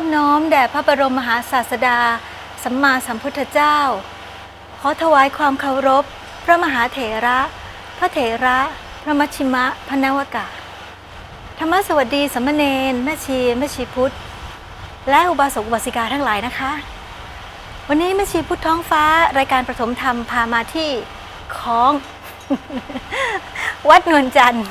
อบน้อมแด่พระบรมมหาศาสดา สัมมาสัมพุทธเจ้า ขอถวายความเคารพ พระมหาเถระ พระเถระ พระมัชชิมะพนวกะ ธรรมสวัสดีสามเณรแม่ชีแม่ชีพุทธ และอุบาสกอุบาสิกาทั้งหลายนะคะ วันนี้แม่ชีพุทธท้องฟ้ารายการประถมธรรมพามาที่คลอง วัดนวลจันทร์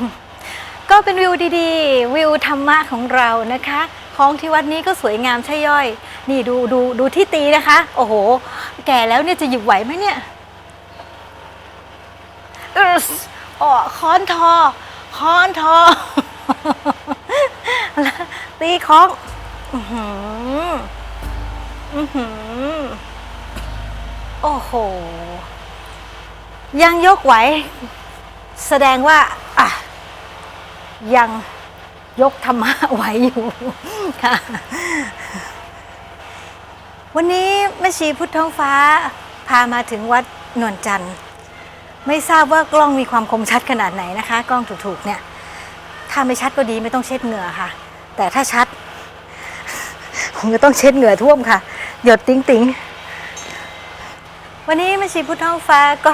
ก็เป็นวิวดีๆ วิวธรรมะของเรานะคะ คลองที่วัดนี้ก็สวยงามใช่ย่อย นี่ดูดูดูที่ตีนะคะ โอ้โห แก่แล้วเนี่ยจะหยิบไหวไหมเนี่ยอึ๊สอ๋อค้อนทอ ค้อนทอ ตีค้องอือหืออือหือโอ้โห ยังยกไหว แสดงว่า อะ ยัง ยกธรรมะไหวอยู่ค่ะ วันนี้แม่ชีพุทธท้องฟ้า พามาถึงวัดนวลจันทร์ไม่ทราบว่ากล้องมีความคมชัดขนาดไหนนะคะ กล้องถูกๆเนี่ย ถ้าไม่ชัดก็ดีไม่ต้องเช็ดเหงื่อค่ะ แต่ถ้าชัดคงจะต้องเช็ดเหงื่อท่วมค่ะ หยดติ้งติงวันนี้แม่ชีพุทธท้องฟ้าก็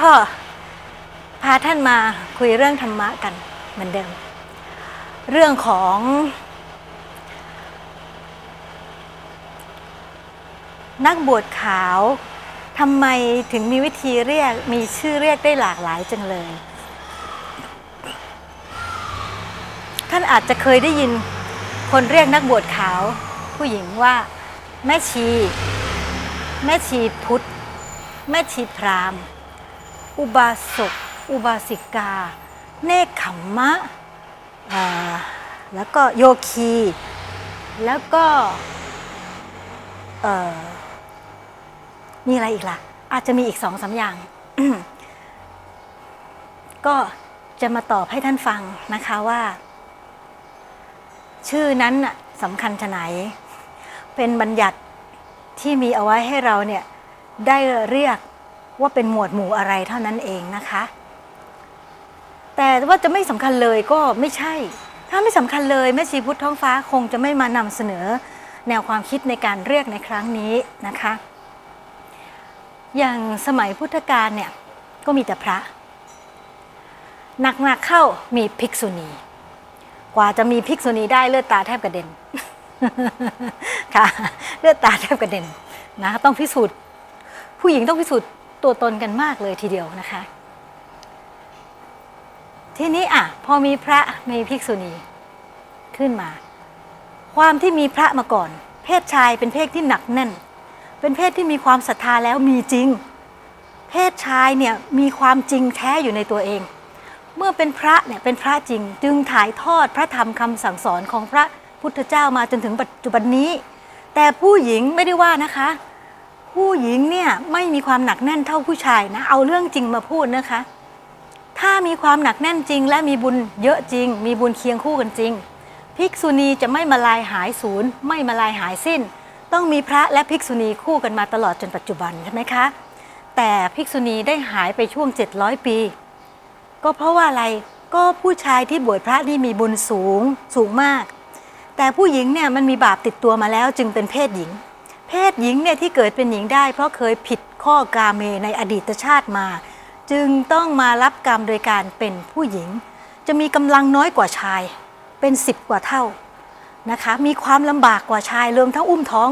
พาท่านมาคุยเรื่องธรรมะกันเหมือนเดิม เรื่องของนักบวชขาวทำไมถึงมีวิธีเรียกมีชื่อเรียกได้หลากหลายจังเลย ท่านอาจจะเคยได้ยินคนเรียกนักบวชขาว ผู้หญิงว่า แม่ชี แม่ชีพุทธ แม่ชีพราหมณ์ อุบาสก อุบาสิกา เนคขมมะ แล้วก็โยคี แล้วก็มีอะไรอีกล่ะ อาจจะมีอีกสองสามอย่าง ก็จะมาตอบให้ท่านฟังนะคะว่า ชื่อนั้นสำคัญชะไหน เป็นบัญญัติที่มีเอาไว้ให้เราเนี่ยได้เรียกว่าเป็นหมวดหมู่อะไรเท่านั้นเองนะคะ แต่ว่าจะไม่สำคัญเลยก็ไม่ใช่ ถ้าไม่สำคัญเลยแม่ชีพุทธท้องฟ้าคงจะไม่มานำเสนอแนวความคิดในการเรียกในครั้งนี้นะคะ อย่างสมัยพุทธกาลเนี่ยก็มีแต่พระ หนักๆเข้ามีภิกษุณี กว่าจะมีภิกษุณีได้เลือดตาแทบกระเด็นค่ะเลือดตาแทบกระเด็นนะต้องพิสูจน์ ผู้หญิงต้องพิสูจน์ตัวตนกันมากเลยทีเดียวนะคะ ทีนี้อะพอมีพระมีภิกษุณีขึ้นมา ความที่มีพระมาก่อน เพศชายเป็นเพศที่หนักแน่น เป็นเพศที่มีความศรัทธาแล้วมีจริง เพศชายเนี่ยมีความจริงแท้อยู่ในตัวเอง เมื่อเป็นพระเนี่ยเป็นพระจริง จึงถ่ายทอดพระธรรมคำสั่งสอนของพระพุทธเจ้ามาจนถึงปัจจุบันนี้ แต่ผู้หญิงไม่ได้ว่านะคะ ผู้หญิงเนี่ยไม่มีความหนักแน่นเท่าผู้ชายนะเอาเรื่องจริงมาพูดนะคะ ถ้ามีความหนักแน่นจริง และมีบุญเยอะจริง มีบุญเคียงคู่กันจริง ภิกษุณีจะไม่มาลายหายศูนย์ ไม่มาลายหายสิ้น ต้องมีพระและภิกษุณีคู่กันมาตลอดจนปัจจุบันใช่ไหมคะ แต่ภิกษุณีได้หายไปช่วง 700 ปี ก็เพราะว่าอะไรก็ผู้ชายที่บวชพระนี่มีบุญสูงสูงมาก แต่ผู้หญิงเนี่ยมันมีบาปติดตัวมาแล้วจึงเป็นเพศหญิง เพศหญิงเนี่ยที่เกิดเป็นหญิงได้ เพราะเคยผิดข้อกาเมในอดีตชาติมา จึงต้องมารับกรรมโดยการเป็นผู้หญิง จะมีกำลังน้อยกว่าชายเป็นสิบกว่าเท่านะคะมีความลำบากกว่าชายรวมทั้งอุ้มท้อง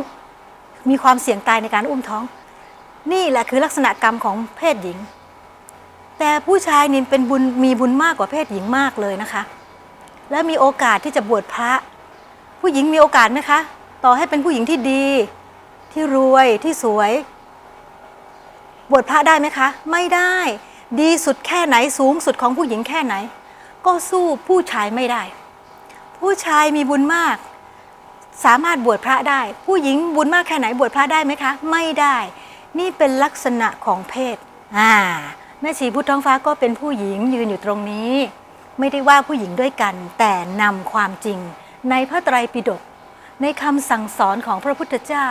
มีความเสี่ยงตายในการอุ้มท้อง นี่แหละคือลักษณะกรรมของเพศหญิง แต่ผู้ชายนี่เป็นบุญมีบุญมากกว่าเพศหญิงมากเลยนะคะ และมีโอกาสที่จะบวชพระ ผู้หญิงมีโอกาสไหมคะ ต่อให้เป็นผู้หญิงที่ดี ที่รวยที่สวย บวชพระได้ไหมคะ ไม่ได้ ดีสุดแค่ไหนสูงสุดของผู้หญิงแค่ไหน ก็สู้ผู้ชายไม่ได้ ผู้ชายมีบุญมาก สามารถบวชพระได้ ผู้หญิงบุญมากแค่ไหนบวชพระได้ไหมคะ ไม่ได้ นี่เป็นลักษณะของเพศอ่าแม่ชีพุทธท้องฟ้าก็เป็นผู้หญิงยืนอยู่ตรงนี้ ไม่ได้ว่าผู้หญิงด้วยกัน แต่นำความจริง ในพระไตรปิฎกในคำสั่งสอนของพระพุทธเจ้า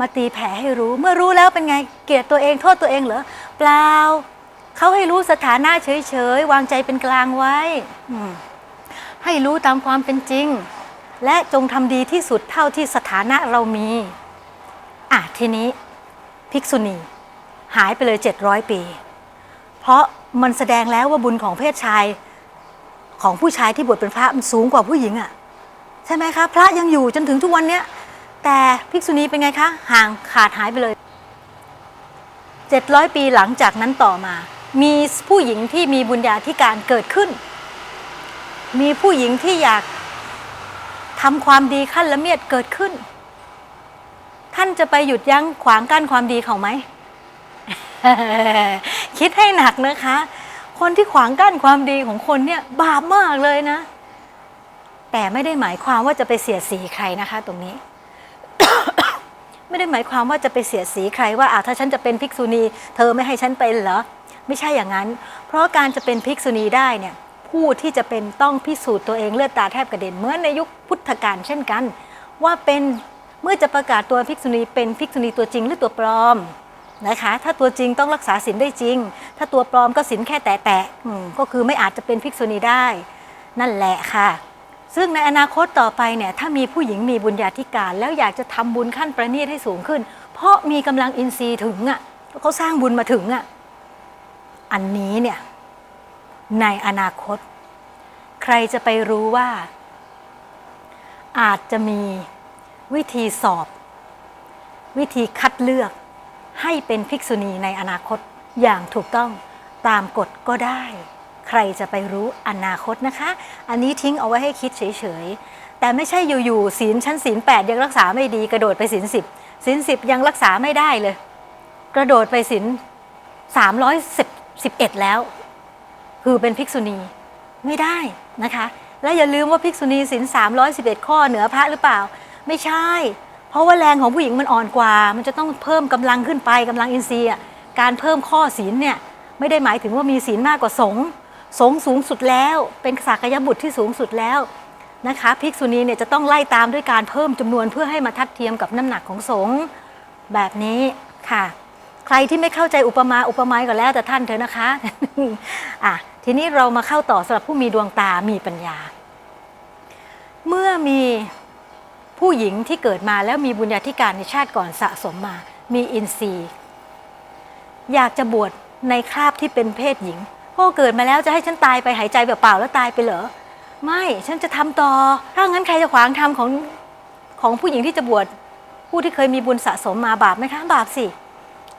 มาตีแผ่ให้รู้ เมื่อรู้แล้วเป็นไงเกลียดตัวเองโทษตัวเองเหรอเปล่าเขาให้รู้สถานะเฉยๆวางใจเป็นกลางไว้ให้รู้ตามความเป็นจริง และจงทำดีที่สุดเท่าที่สถานะเรามี อะทีนี้ ภิกษุณี หายไปเลย 700 ปี เพราะมันแสดงแล้วว่าบุญของเพศชายของผู้ชายที่บวชเป็นพระมันสูงกว่าผู้หญิงอะ่ะ ใช่ไหมคะ พระยังอยู่จนถึงทุกวันเนี้ย แต่ภิกษุณีเป็นไงคะ ห่างขาดหายไปเลย 700 ปีหลังจากนั้นต่อมา มีผู้หญิงที่มีบุญญาธิการเกิดขึ้น มีผู้หญิงที่อยากทำความดีขั้นละเมียดเกิดขึ้น ท่านจะไปหยุดยั้งขวางกั้นความดีเขาไหม คิดให้หนักนะคะ คนที่ขวางกั้นความดีของคนเนี่ยบาปมากเลยนะ แต่ไม่ได้หมายความว่าจะไปเสียสีใครนะคะ ตรงนี้ ไม่ได้หมายความว่าจะไปเสียสีใครว่าอ่าถ้าฉันจะเป็นภิกษุณี เธอไม่ให้ฉันเป็นเหรอไม่ใช่อย่างนั้น เพราะการจะเป็นภิกษุณีได้เนี่ยผู้ที่จะเป็นต้องพิสูจน์ตัวเองเลือดตาแทบกระเด็นเหมือนในยุคพุทธกาลเช่นกัน ว่าเป็นเมื่อจะประกาศตัวภิกษุณีเป็นภิกษุณีตัวจริงหรือตัวปลอมนะคะถ้าตัวจริงต้องรักษาศีลได้จริง ถ้าตัวปลอมก็ศีลแค่แตะแตะก็คือไม่อาจจะเป็นภิกษุณีได้ นั่นแหละค่ะ ซึ่งในอนาคตต่อไปเนี่ยถ้ามีผู้หญิงมีบุญญาธิการ แล้วอยากจะทำบุญขั้นประณีตให้สูงขึ้น เพราะมีกำลังอินทรีย์ถึงอะเขาสร้างบุญมาถึงอะอันนี้เนี่ยในอนาคต ใครจะไปรู้ว่า อาจจะมีวิธีสอบ วิธีคัดเลือกให้เป็นภิกษุณีในอนาคตอย่างถูกต้องตามกฎก็ได้ ใครจะไปรู้อนาคตนะคะ อันนี้ทิ้งเอาไว้ให้คิดเฉยๆ แต่ไม่ใช่อยู่ๆศีลชั้นศีลแปดยังรักษาไม่ดีกระโดดไปศีลสิบศีลสิบยังรักษาไม่ได้เลย กระโดดไปศีลสามร้อยสิบสิบเอ็ดแล้ว คือเป็นภิกษุณีไม่ได้นะคะ และอย่าลืมว่าภิกษุณีศีล311ข้อเหนือพระหรือเปล่า ไม่ใช่ เพราะว่าแรงของผู้หญิงมันอ่อนกว่า มันจะต้องเพิ่มกำลังขึ้นไปกำลังอินทรีย์การเพิ่มข้อศีลเนี่ยไม่ได้หมายถึงว่ามีศีลมากกว่าสงฆ์ สงสูงสุดแล้วเป็นสากยบุตรที่สูงสุดแล้วนะคะภิกษุณีเนี่ยจะต้องไล่ตามด้วยการเพิ่มจำนวนเพื่อให้มาทัดเทียมกับน้ำหนักของสงฆ์แบบนี้ค่ะ ใครที่ไม่เข้าใจอุปมาอุปไมยก็แล้วแต่ท่านเถอะนะคะอะทีนี้เรามาเข้าต่อสำหรับผู้มีดวงตามีปัญญา เมื่อมีผู้หญิงที่เกิดมาแล้วมีบุญญาธิการในชาติก่อนสะสมมา มีอินทรีย์ อยากจะบวชในคราบที่เป็นเพศหญิง ก็เกิดมาแล้วจะให้ฉันตายไปหายใจเปล่าๆแล้วตายไปเหรอ ไม่ฉันจะทำต่อ ถ้างั้นใครจะขวางทำของของผู้หญิงที่จะบวชผู้ที่เคยมีบุญสะสมมาบาปไหมคะบาปสิ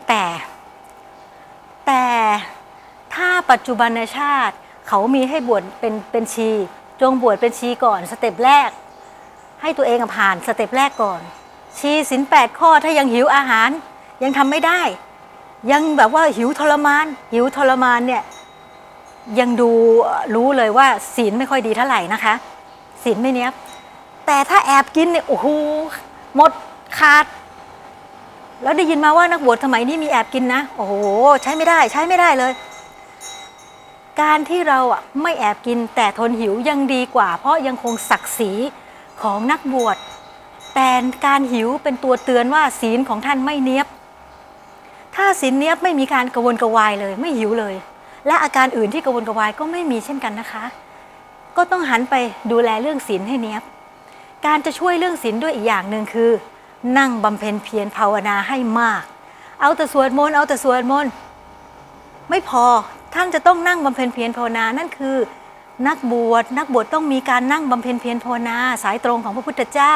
แต่ แต่ถ้าปัจจุบันชาติเขามีให้บวชเป็นเป็นชี จงบวชเป็นชีก่อนสเต็ปแรก ให้ตัวเองผ่านสเต็ปแรกก่อน ชีสินแปดข้อถ้ายังหิวอาหารยังทำไม่ได้ ยังแบบว่าหิวทรมาน หิวทรมานเนี่ย ยังดูรู้เลยว่าศีลไม่ค่อยดีเท่าไหร่นะคะศีลไม่เนี้ยบแต่ถ้าแอบกินเนี่ยโอ้โหหมดขาด แล้วได้ยินมาว่านักบวชสมัยนี้มีแอบกินนะโอ้โหใช้ไม่ได้ใช้ไม่ได้เลย การที่เราอะไม่แอบกินแต่ทนหิวยังดีกว่า เพราะยังคงศักดิ์ศรีของนักบวชแต่การหิวเป็นตัวเตือนว่าศีลของท่านไม่เนี้ยบ ถ้าศีลเนี้ยบไม่มีการกระวนกระวายเลย ไม่หิวเลย และอาการอื่นที่กระวนกระวายก็ไม่มีเช่นกันนะคะ ก็ต้องหันไปดูแลเรื่องศีลให้เนี้ยบ การจะช่วยเรื่องศีลด้วยอีกอย่างหนึ่งคือ นั่งบำเพ็ญเพียรภาวนาให้มาก เอาแต่สวดมนต์เอาแต่สวดมนต์ไม่พอท่านจะต้องนั่งบำเพ็ญเพียรภาวนานั่นคือ นักบวชนักบวชต้องมีการนั่งบำเพ็ญเพียรภาวนาสายตรงของพระพุทธเจ้า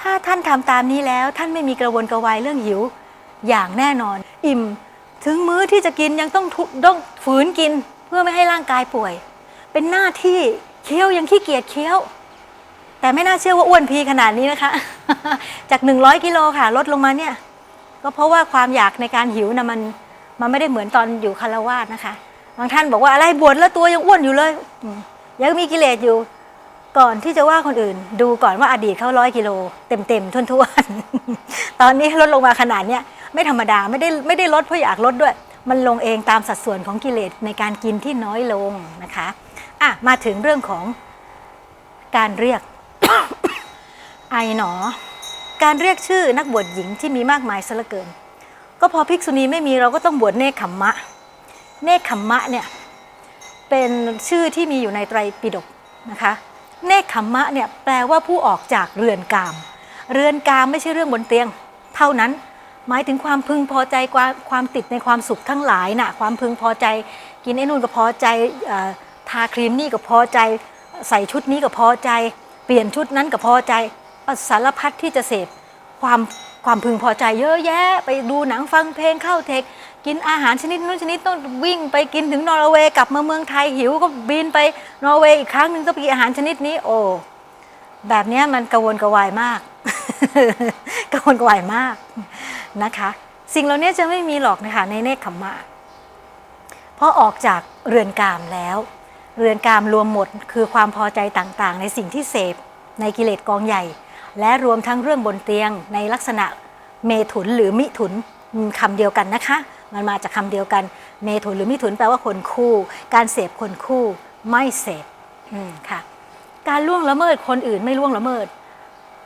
ถ้าท่านทำตามนี้แล้วท่านไม่มีกระวนกระวายเรื่องหิวอย่างแน่นอน อิ่มถึงมื้อที่จะกินยังต้องทุต้อง ฝืนกินเพื่อไม่ให้ร่างกายป่วย เป็นหน้าที่เคี้ยวยังขี้เกียจเคี้ยว แต่ไม่น่าเชื่อว่าอ้วนพีขนาดนี้นะคะ จาก 100กิโลค่ะลดลงมาเนี่ย ก็เพราะว่าความอยากในการหิวนะมันมันไม่ได้เหมือนตอนอยู่คารวาสนะคะ บางท่านบอกว่าอะไรบวชแล้วตัวยังอ้วนอยู่เลยยังมีกิเลสอยู่ก่อนที่จะว่าคนอื่น ดูก่อนว่าอดีตเขาร้อยกิโลเต็มเต็มๆทวนๆตอนนี้ลดลงมาขนาดเนี้ยไม่ธรรมดาไม่ได้ไม่ได้ลดเพราะอยากลดด้วย มันลงเองตามสัดส่วนของกิเลสในการกินที่น้อยลงนะคะอะมาถึงเรื่องของการเรียก ไอหนอ การเรียกชื่อนักบวชหญิงที่มีมากมายซะเหลือเกิน ก็พอภิกษุณีไม่มีเราก็ต้องบวชเนคขมมะ เนคขมมะเนี่ยเป็นชื่อที่มีอยู่ในไตรปิฎกนะคะเนคขมมะเนี่ยแปลว่าผู้ออกจากเรือนกาม เรือนกามไม่ใช่เรื่องบนเตียง เท่านั้น หมายถึงความพึงพอใจความความติดในความสุขทั้งหลายน่ะความพึงพอใจกินไอ้นู่นก็พอใจอทาครีมนี่ก็พอใจ ใส่ชุดนี้ก็พอใจ เปลี่ยนชุดนั้นก็พอใจสารพัดที่จะเสพความความพึงพอใจเยอะแยะ ไปดูหนังฟังเพลงเข้าเทค กินอาหารชนิดนู้นชนิดต้องวิ่งไปกินถึงนอร์เวย์กลับมาเมืองไทยหิวก็บินไปนอร์เวย์อีกครั้งหนึ่งต้องไปกินอาหารชนิดนี้ โอ้แบบนี้มันกระวนกระวายมาก กระวนกระวายมาก นะคะ สิ่งเหล่านี้จะไม่มีหรอกนะคะในเนคขมมะเพราะออกจากเรือนกามแล้ว เรือนกามรวมหมดคือความพอใจต่างๆ ในสิ่งที่เสพในกิเลสกองใหญ่ และรวมทั้งเรื่องบนเตียงในลักษณะเมถุนหรือมิถุนอืมคำเดียวกันนะคะ มันมาจากคำเดียวกัน เมถุนหรือมิถุนแปลว่าคนคู่ การเสพคนคู่ไม่เสพค่ะ การล่วงละเมิดคนอื่นไม่ล่วงละเมิด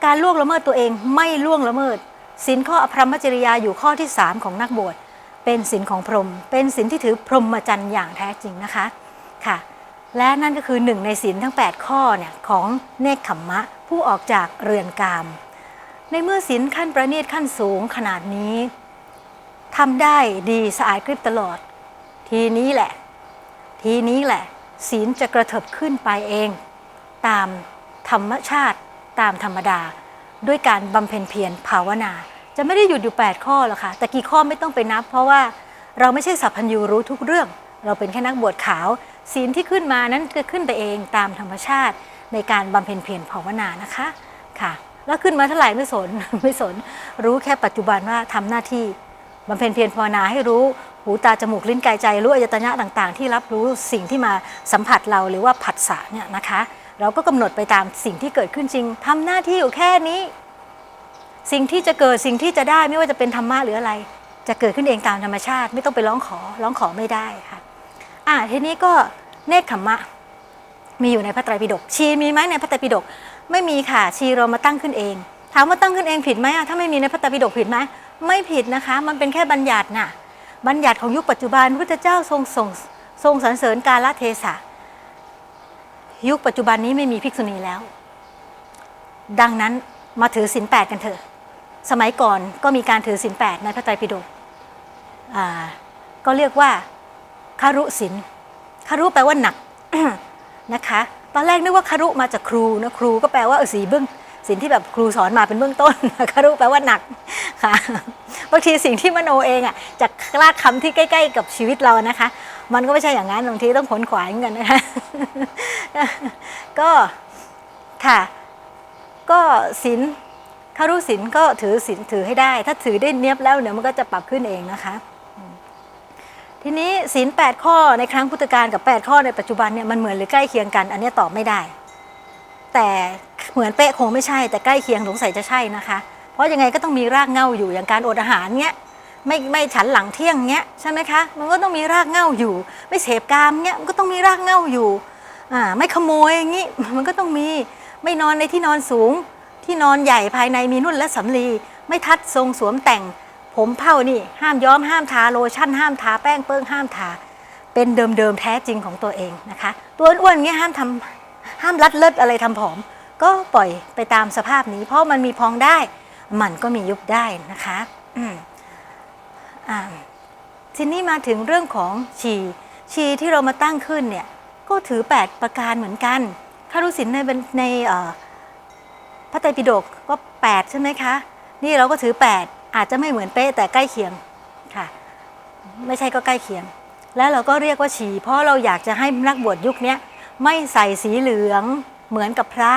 การล่วงละเมิดตัวเองไม่ล่วงละเมิด สินข้ออภรรมจริยาอยู่ข้อที่ 3 ของนักบวชเป็นสินของพรหมเป็นสินที่ถือพรหมจรรย์อย่างแท้จริงนะคะค่ะ และนั่นก็คือหนึ่งในสินทั้ง 8 ข้อเนี่ยของเนคขมมะผู้ออกจากเรือนกาม ในเมื่อสินขั้นประณีตขั้นสูงขนาดนี้ทำได้ดีสะอาดกริบตลอด ทีนี้แหละ ทีนี้แหละ ศีลจะกระเถิบขึ้นไปเอง ตามธรรมชาติตามธรรมดา ด้วยการบำเพ็ญเพียรภาวนา จะไม่ได้หยุดอยู่ 8 ข้อหรอกค่ะแต่กี่ข้อไม่ต้องไปนับ เพราะว่าเราไม่ใช่สัพพัญญูรู้ทุกเรื่อง เราเป็นแค่นักบวชขาว ศีลที่ขึ้นมานั้นจะขึ้นไปเองตามธรรมชาติ ในการบำเพ็ญเพียรภาวนานะคะค่ะ แล้วขึ้นมาเท่าไหร่ไม่สน ไม่สน รู้แค่ปัจจุบันว่าทำหน้าที่บำเพ็ญเพียรภาวนาให้รู้หูตาจมูกลิ้นกายใจรู้อายตนะต่าง ๆ ที่รับรู้สิ่งที่มาสัมผัสเราหรือว่าผัสสะเนี่ยนะคะ เราก็กำหนดไปตามสิ่งที่เกิดขึ้นจริงทำหน้าที่อยู่แค่นี้ สิ่งที่จะเกิดสิ่งที่จะได้ไม่ว่าจะเป็นธรรมะหรืออะไร จะเกิดขึ้นเองตามธรรมชาติ ไม่ต้องไปร้องขอร้องขอไม่ได้ค่ะอะทีนี้ก็เนคขมมะ มีอยู่ในพระไตรปิฎกชีมีไหมในพระไตรปิฎกไม่มีค่ะชีเรามาตั้งขึ้นเอง ถามว่าตั้งขึ้นเองผิดไหมถ้าไม่มีในพระไตรปิฎกผิดไหมไม่ผิดนะคะ มันเป็นแค่บัญญัติน่ะบัญญัติของยุคปัจจุบันพระพุทธเจ้าทรงส่งทรงสรรเสริญกาลเทศะ ยุคปัจจุบันนี้ไม่มีภิกษุณีแล้ว ดังนั้นมาถือศีลแปดกันเถอะ สมัยก่อนก็มีการถือศีลแปดในพระไตรปิฎกก็เรียกว่าคารุศีลคารุแปลว่าหนักนะคะ ตอนแรกนึกว่าคารุมาจากครูนะครูก็แปลว่าเออสีเบื้องสิ่งที่แบบครูสอนมาเป็นเบื้องต้นคารุแปลว่าหนักค่ะบางทีสิ่งที่มโนเองอะจากลากคำที่ใกล้ ๆ กับชีวิตเรานะคะ มันก็ไม่ใช่อย่างนั้นบางทีต้องขนขวายเหมือนกันนะคะก็ค่ะ ก็ศีลคารุศีลก็ถือศีลถือให้ได้ ถ้าถือได้เนียบแล้วเดี๋ยวมันก็จะปรับขึ้นเองนะคะทีนี้ศีลแปดข้อในครั้งพุทธกาลกับ 8 ข้อในปัจจุบันเนี่ยมันเหมือนหรือใกล้เคียงกัน อันนี้ตอบไม่ได้ แต่เหมือนเป๊ะคงไม่ใช่ แต่ใกล้เคียงสงสัยจะใช่นะคะ เพราะยังไงก็ต้องมีรากเหง้าอยู่อย่างการอดอาหารเงี้ย ไม่ไม่ฉันหลังเที่ยงเงี้ยใช่ไหมคะ มันก็ต้องมีรากเหง้าอยู่ ไม่เสพกามเงี้ยมันก็ต้องมีรากเหง้าอยู่อ่าไม่ขโมยอย่างงี้มันก็ต้องมีไม่นอนในที่นอนสูง ที่นอนใหญ่ภายในมีนุ่นและสำลีไม่ทัดทรงสวมแต่ง ผมเผ้านี่ ห้ามย้อมห้ามทาโลชั่นห้ามทาแป้งเปิ้งห้ามทา เป็นเดิมๆแท้จริงของตัวเองนะคะ ตัวอ้วนเงี้ยห้ามทำห้ามรัดเลิศอะไรทำผอม ก็ปล่อยไปตามสภาพนี้ เพราะมันมีพองได้ มันก็มียุบได้นะคะ อืม ทีนี้มาถึงเรื่องของชีชีที่เรามาตั้งขึ้นเนี่ยก็ถือ 8 ประการเหมือนกันคารุสินในในพระไตรปิฎกก็ 8 ใช่ไหมคะ นี่เราก็ถือ 8 อาจจะไม่เหมือนเป๊ะแต่ใกล้เคียงค่ะ ไม่ใช่ก็ใกล้เคียง แล้วเราก็เรียกว่าฉีเพราะเราอยากจะให้นักบวชยุคนี้ไม่ใส่สีเหลืองเหมือนกับพระ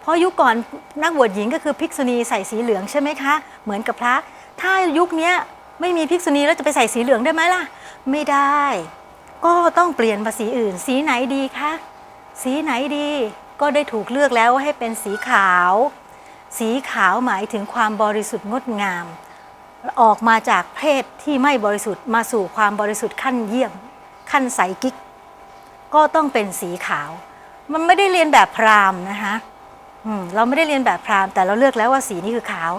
เพราะยุคก่อนนักบวชหญิงก็คือภิกษุณีใส่สีเหลืองใช่ไหมคะ เหมือนกับพระ ถ้ายุคนี้ ไม่มีภิกษุณีแล้วจะไปใส่สีเหลืองได้ไหมล่ะ ไม่ได้ ก็ต้องเปลี่ยนมาสีอื่น สีไหนดีคะสีไหนดี ก็ได้ถูกเลือกแล้วให้เป็นสีขาว สีขาวหมายถึงความบริสุทธิ์งดงาม ออกมาจากเพศที่ไม่บริสุทธิ์มาสู่ความบริสุทธิ์ขั้นเยี่ยม ขั้นใสกิ๊ก ก็ต้องเป็นสีขาว มันไม่ได้เรียนแบบพราหมณ์นะคะเราไม่ได้เรียนแบบพราหมณ์แต่เราเลือกแล้วว่าสีนี้คือขาว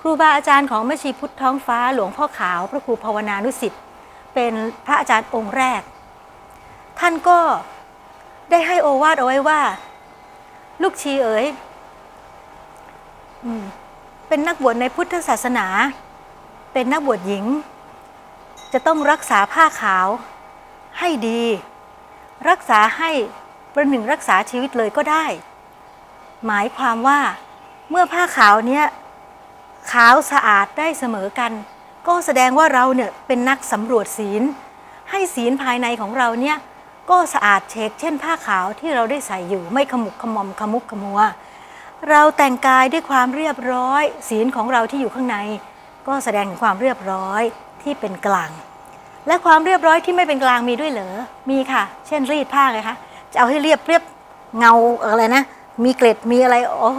ครูบาอาจารย์ของแม่ชีพุทธท้องฟ้าหลวงพ่อขาว พระครูภาวนานุสิทธิ์เป็นพระอาจารย์องค์แรก ท่านก็ได้ให้โอวาทเอาไว้ว่า ลูกชีเอ๋ยเป็นนักบวชในพุทธศาสนา เป็นนักบวชหญิง จะต้องรักษาผ้าขาวให้ดี รักษาให้ประหนึ่งรักษาชีวิตเลยก็ได้ หมายความว่าเมื่อผ้าขาวเนี้ย ขาวสะอาดได้เสมอกัน ก็แสดงว่าเราเนี่ยเป็นนักสำรวจศีล ให้ศีลภายในของเราเนี่ยก็สะอาดเช็คเช่นผ้าขาวที่เราได้ใส่อยู่ไม่ขมุกขมอมขมุกขมัว เราแต่งกายด้วยความเรียบร้อย ศีลของเราที่อยู่ข้างใน ก็แสดงถึงความเรียบร้อยที่เป็นกลาง และความเรียบร้อยที่ไม่เป็นกลางมีด้วยเหรอมีค่ะ เช่นรีดผ้าไงคะจะเอาให้เรียบเรียบเงาอะไรนะ มีเกล็ดมีอะไรโอ้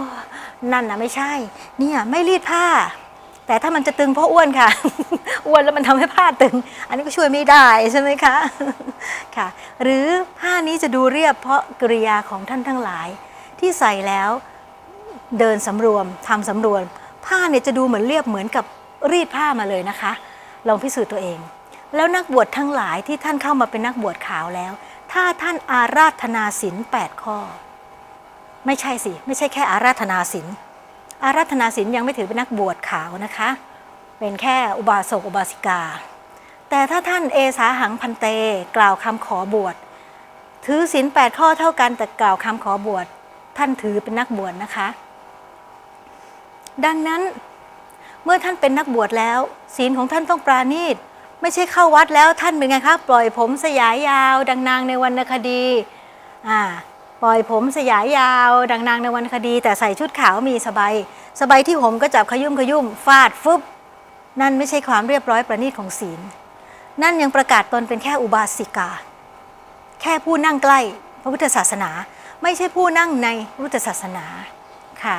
นั่นนะไม่ใช่ เนี่ยไม่รีดผ้า แต่ถ้ามันจะตึงเพราะอ้วนค่ะ อ้วนแล้วมันทำให้ผ้าตึง อันนี้ก็ช่วยไม่ได้ใช่ไหมคะค่ะ หรือผ้านี้จะดูเรียบเพราะกริยาของท่านทั้งหลาย ที่ใส่แล้วเดินสำรวมทำสำรวม ผ้าเนี่ยจะดูเหมือนเรียบเหมือนกับรีดผ้ามาเลยนะคะ ลองพิสูจน์ตัวเอง แล้วนักบวชทั้งหลายที่ท่านเข้ามาเป็นนักบวชขาวแล้ว ถ้าท่านอาราธนาศีลแปดข้อ ไม่ใช่สิ ไม่ใช่แค่อาราธนาศีลอาราธนาศีลยังไม่ถือเป็นนักบวชขาวนะคะ เป็นแค่อุบาสกอุบาสิกา แต่ถ้าท่านเอสาหังพันเตกล่าวคำขอบวชถือศีลแปดข้อเท่ากันแต่กล่าวคำขอบวชท่านถือเป็นนักบวชนะคะ ดังนั้นเมื่อท่านเป็นนักบวชแล้ว ศีลของท่านต้องปราณีตไม่ใช่เข้าวัดแล้วท่านเป็นไงคะปล่อยผมสยายยาว ดังนางในวรรณคดีอ่า ปล่อยผมสยายยาวดังนางในวรรณคดี แต่ใส่ชุดขาวมีสบายสบายที่ผมก็จับขยุ่มขยุ่มฟาดฟึบนั่นไม่ใช่ความเรียบร้อยประณีตของศีล นั่นยังประกาศตนเป็นแค่อุบาสิกา แค่ผู้นั่งใกล้พระพุทธศาสนา ไม่ใช่ผู้นั่งในพุทธศาสนาค่ะ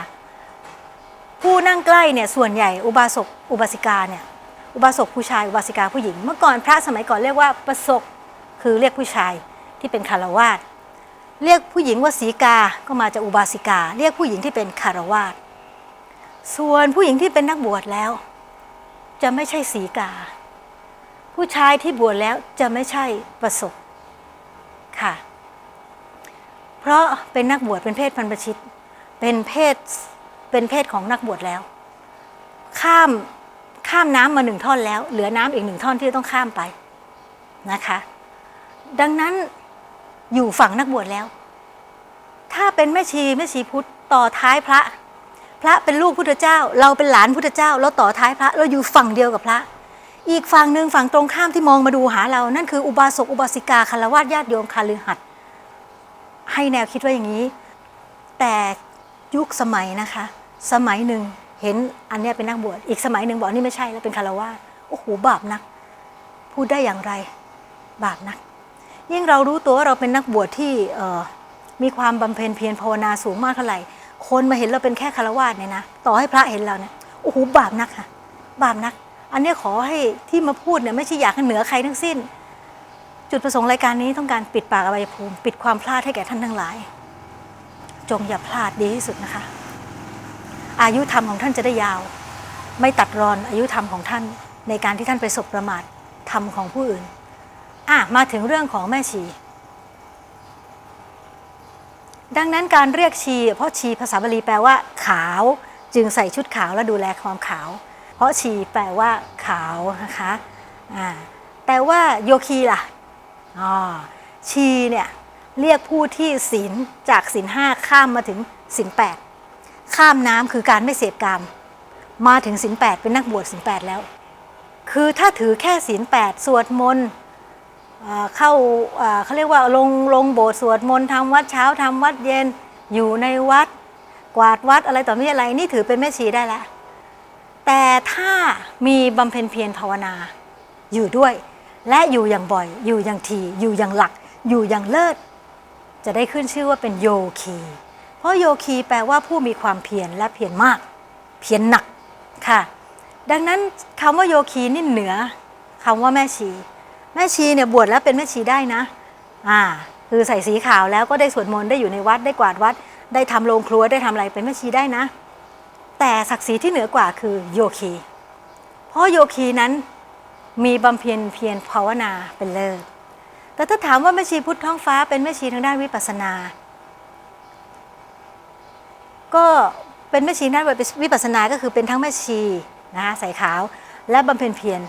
ผู้นั่งใกล้เนี่ยส่วนใหญ่อุบาสกอุบาสิกาเนี่ยอุบาสกผู้ชายอุบาสิกาผู้หญิง เมื่อก่อนพระสมัยก่อนเรียกว่าประสกคือเรียกผู้ชายที่เป็นคารวาส เรียกผู้หญิงว่าสีกา ก็มาจากอุบาสิกา เรียกผู้หญิงที่เป็นคารวาสส่วนผู้หญิงที่เป็นนักบวชแล้ว จะไม่ใช่สีกา ผู้ชายที่บวชแล้วจะไม่ใช่ประสกค่ะ เพราะเป็นนักบวชเป็นเพศพันประชิต เป็นเพศเป็นเพศของนักบวชแล้ว ข้ามข้ามน้ำมาหนึ่งท่อนแล้ว เหลือน้ำอีกหนึ่งท่อนที่ต้องข้ามไปนะคะ ดังนั้น อยู่ฝั่งนักบวชแล้ว ถ้าเป็นแม่ชีแม่ชีพุทธต่อท้ายพระ พระเป็นลูกพุทธเจ้า เราเป็นหลานพุทธเจ้า เราต่อท้ายพระ เราอยู่ฝั่งเดียวกับพระ อีกฝั่งหนึ่งฝั่งตรงข้ามที่มองมาดูหาเรา นั่นคืออุบาสกอุบาสิกาคารวะญาติโยมคาลือหัดให้แนวคิดว่าอย่างนี้ แต่ยุคสมัยนะคะ สมัยหนึ่งเห็นอันนี้เป็นนักบวชอีกสมัยหนึ่งบอกนี่ไม่ใช่แล้วเป็นคารวะโอ้โหบาปนัก พูดได้อย่างไร บาปนัก ยิ่งเรารู้ตัวว่าเราเป็นนักบวชที่มีความบำเพ็ญเพียรภาวนาสูงมากเท่าไหร่ คนมาเห็นเราเป็นแค่คารวะเนี่ยนะ ต่อให้พระเห็นเราเนี่ยโอ้โหบาปนักค่ะ บาปนัก อันนี้ขอให้ที่มาพูดเนี่ยไม่ใช่อยากให้เหนือใครทั้งสิ้น จุดประสงค์รายการนี้ต้องการปิดปากอบายภูมิ ปิดความพลาดให้แก่ท่านทั้งหลาย จงอย่าพลาดดีที่สุดนะคะ อายุธรรมของท่านจะได้ยาว ไม่ตัดรอนอายุธรรมของท่านในการที่ท่านไปสบประมาทธรรมของผู้อื่น อะมาถึงเรื่องของแม่ชี ดังนั้นการเรียกชี เพราะชีภาษาบาลีแปลว่า ขาว จึงใส่ชุดขาวและดูแลความขาว เพราะชีแปลว่า ขาวนะคะอ่าแต่ว่าโยคีล่ะอ๋อชีเนี่ยเรียกผู้ที่ศีลจากศีลห้าข้ามมาถึงศีลแปดข้ามน้ำคือการไม่เสพกามมาถึงศีลแปดเป็นนักบวชศีลแปดแล้ว คือถ้าถือแค่ศีลแปดสวดมนต์ เข้าเขาเรียกว่าลงลงโบสถ์สวดมนต์ทำวัดเช้าทำวัดเย็นอยู่ในวัดกวาดวัดอะไรต่อมีอะไรนี่ถือเป็นแม่ชีได้แล้วแต่ถ้ามีบำเพ็ญเพียรภาวนาอยู่ด้วย และอยู่อย่างบ่อย อยู่อย่างทีอยู่อย่างหลัก อยู่อย่างเลิศ จะได้ขึ้นชื่อว่าเป็นโยคี เพราะโยคีแปลว่าผู้มีความเพียรและเพียรมาก เพียรหนักค่ะ ดังนั้นคำว่าโยคีนี่เหนือคำว่าแม่ชี แม่ชีเนี่ยบวชแล้วเป็นแม่ชีได้นะอ่าคือใส่สีขาวแล้วก็ได้สวดมนต์ได้อยู่ในวัดได้กวาดวัด ได้ทำโรงครัวได้ทำอะไรเป็นแม่ชีได้นะ แต่ศักดิ์ศรีที่เหนือกว่าคือโยคี เพราะโยคีนั้นมีบำเพ็ญเพียรภาวนาเป็นเลิศแต่ถ้าถามว่าแม่ชีพุทธท้องฟ้าเป็นแม่ชีทางด้านวิปัสนา ก็เป็นแม่ชีด้านวิปัสสนาก็คือเป็นทั้งแม่ชีนะคะใส่ขาวและบำเพ็ญเพียร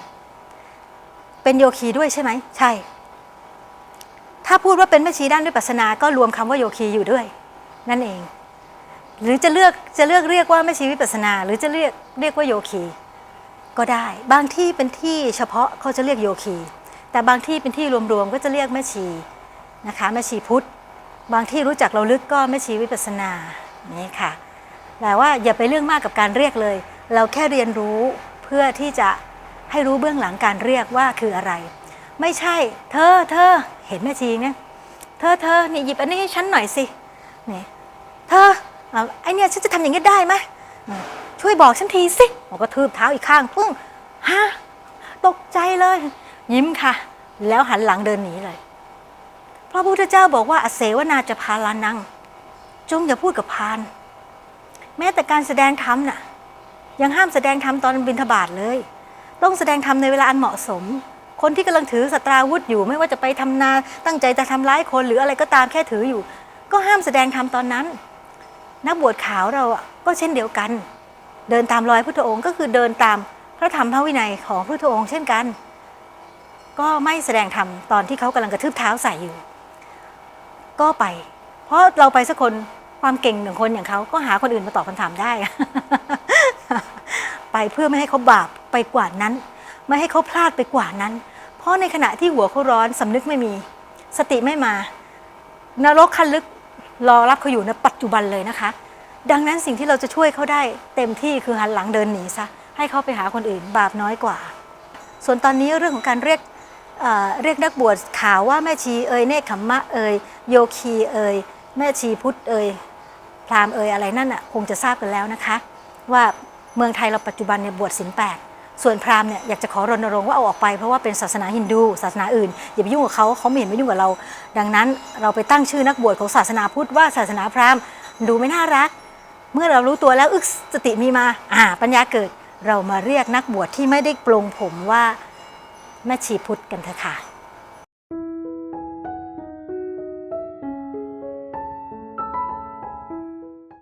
เป็นโยคีด้วยใช่ไหมใช่ ถ้าพูดว่าเป็นแม่ชีด้านวิปัสสนา ก็รวมคำว่าโยคีอยู่ด้วย นั่นเอง หรือจะเลือกจะเลือกเรียกว่าแม่ชีวิปัสสนา หรือจะเรียกเรียกว่าโยคี ก็ได้ บางที่เป็นที่เฉพาะเขาจะเรียกโยคี แต่บางที่เป็นที่รวมๆก็จะเรียกแม่ชีนะคะแม่ชีพุทธ บางที่รู้จักเราลึกก็แม่ชีวิปัสสนานี่ค่ะแต่ว่าอย่าไปเรื่องมากกับการเรียกเลย เราแค่เรียนรู้เพื่อที่จะ ให้รู้เบื้องหลังการเรียกว่าคืออะไร ไม่ใช่ เธอเธอเห็นแม่ชีเนี่ยเธอเธอนี่หยิบอันนี้ให้ฉันหน่อยสินี่เธอเอาไอเนี่ยฉันจะทำอย่างนี้ได้ไหมช่วยบอกฉันทีสิมันก็ทืบเท้าอีกข้างปึ้งฮะตกใจเลย ยิ้มค่ะ แล้วหันหลังเดินหนีเลยพระพุทธเจ้าบอกว่าอเสวนาจะพาลานัง จงอย่าพูดกับพาน แม้แต่การแสดงธรรมน่ะ ยังห้ามแสดงธรรมตอนบิณฑบาตเลย ต้องแสดงธรรมในเวลาอันเหมาะสม คนที่กำลังถือสตราวุธอยู่ ไม่ว่าจะไปทำนาตั้งใจจะทำร้ายคนหรืออะไรก็ตามแค่ถืออยู่ ก็ห้ามแสดงธรรมตอนนั้น นักบวชขาวเราก็เช่นเดียวกัน เดินตามรอยพุทธองค์ก็คือเดินตามพระธรรมพระวินัยของพระพุทธองค์เช่นกัน ก็ไม่แสดงธรรมตอนที่เขากำลังกระทืบเท้าใส่อยู่ ก็ไป เพราะเราไปสักคนความเก่งหนึ่งคนอย่างเขาก็หาคนอื่นมาตอบคำถามได้ ไปเพื่อไม่ให้เขาบาปไปกว่านั้น ไม่ให้เขาพลาดไปกว่านั้น เพราะในขณะที่หัวเขาร้อนสำนึกไม่มี สติไม่มา นรกคันลึกรอรับเขาอยู่ในปัจจุบันเลยนะคะ ดังนั้นสิ่งที่เราจะช่วยเขาได้เต็มที่คือหันหลังเดินหนีซะให้เขาไปหาคนอื่นบาปน้อยกว่า ส่วนตอนนี้เรื่องของการเรียกเเรียกนักบวชข่าวว่าแม่ชีเอ่ยเนคขมมะเอ่ยโยคีเอ่ยแม่ชีพุทธเอ่ยพราหมณ์เอ่ยอะไรนั่นอะคงจะทราบกันแล้วนะคะ ว่า เมืองไทยเราปัจจุบันเนี่ยบวชศีลแปดส่วนพราหมณ์เนี่ยอยากจะขอรณรงค์ว่าเอาออกไปเพราะว่าเป็นศาสนาฮินดู ศาสนาอื่นอย่าไปยุ่งกับเขาเขาไม่เห็นไม่ยุ่งกับเรา ดังนั้นเราไปตั้งชื่อนักบวชของศาสนาพุทธว่าศาสนาพราหมณ์ดูไม่น่ารัก เมื่อเรารู้ตัวแล้วอึกสติมีมาอ่าปัญญาเกิดเรามาเรียกนักบวชที่ไม่ได้ปลงผมว่าแม่ชีพุทธกันเถอะค่ะ